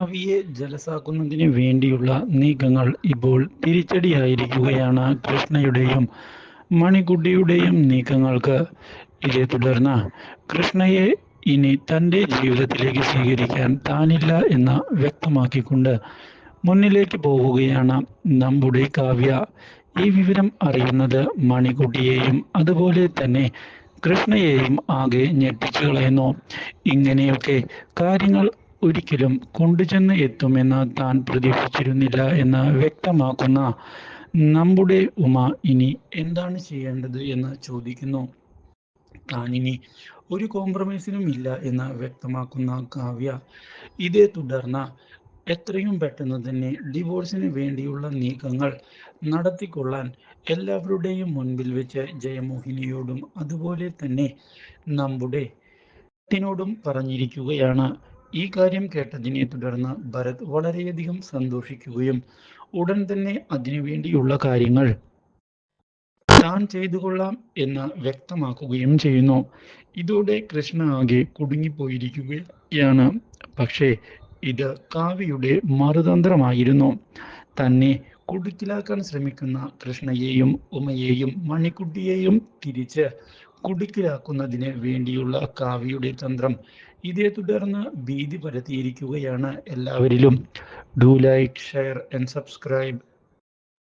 കാവ്യയെ ജലസാക്കുന്നതിന് വേണ്ടിയുള്ള നീക്കങ്ങൾ ഇപ്പോൾ തിരിച്ചടിയായിരിക്കുകയാണ് കൃഷ്ണയുടെയും മണിക്കുട്ടിയുടെയും നീക്കങ്ങൾക്ക്. ഇതേ തുടർന്ന് കൃഷ്ണയെ ഇനി തന്റെ ജീവിതത്തിലേക്ക് സ്വീകരിക്കാൻ താനില്ല എന്ന് വ്യക്തമാക്കിക്കൊണ്ട് മുന്നിലേക്ക് പോവുകയാണ് നമ്മുടെ കാവ്യ. ഈ വിവരം അറിയുന്നത് മണിക്കുട്ടിയെയും അതുപോലെ തന്നെ കൃഷ്ണയെയും ആകെ ഞെട്ടിച്ചു കളയുന്നു. ഇങ്ങനെയൊക്കെ കാര്യങ്ങൾ ഒരിക്കലും കൊണ്ടുചെന്ന് എത്തുമെന്ന് താൻ പ്രതീക്ഷിച്ചിരുന്നില്ല എന്ന് വ്യക്തമാക്കുന്ന നമ്മുടെ ഉമ ഇനി എന്താണ് ചെയ്യേണ്ടത് എന്ന് ചോദിക്കുന്നു. താൻ ഇനി ഒരു കോംപ്രമൈസിനും ഇല്ല എന്ന് വ്യക്തമാക്കുന്ന കാവ്യ. ഇതേ തുടർന്ന് എത്രയും പെട്ടെന്ന് തന്നെ ഡിവോഴ്സിന് വേണ്ടിയുള്ള നീക്കങ്ങൾ നടത്തിക്കൊള്ളാൻ എല്ലാവരുടെയും മുൻപിൽ വെച്ച് ജയമോഹിനിയോടും അതുപോലെ തന്നെ നമ്മുടെ ത്തിനോടും പറഞ്ഞിരിക്കുകയാണ്. ഈ കാര്യം കേട്ടതിനെ തുടർന്ന് ഭരത് വളരെയധികം സന്തോഷിക്കുകയും ഉടൻ തന്നെ അതിനുവേണ്ടിയുള്ള കാര്യങ്ങൾ താൻ ചെയ്തു കൊള്ളാം എന്ന് വ്യക്തമാക്കുകയും ചെയ്യുന്നു. ഇതോടെ കൃഷ്ണ ആകെ കുടുങ്ങിപ്പോയിരിക്കുകയാണ്. പക്ഷേ ഇത് കാവ്യയുടെ മറുതന്ത്രമായിരുന്നു. തന്നെ കുടുക്കിലാക്കാൻ ശ്രമിക്കുന്ന കൃഷ്ണയെയും ഉമയെയും മണിക്കുട്ടിയെയും തിരിച്ച് കുടുക്കിലാക്കുന്നതിന് വേണ്ടിയുള്ള കാവ്യയുടെ തന്ത്രം. ഇതേ തുടർന്ന് ഭീതി പരത്തിയിരിക്കുകയാണ് എല്ലാവരിലും. Do like share and subscribe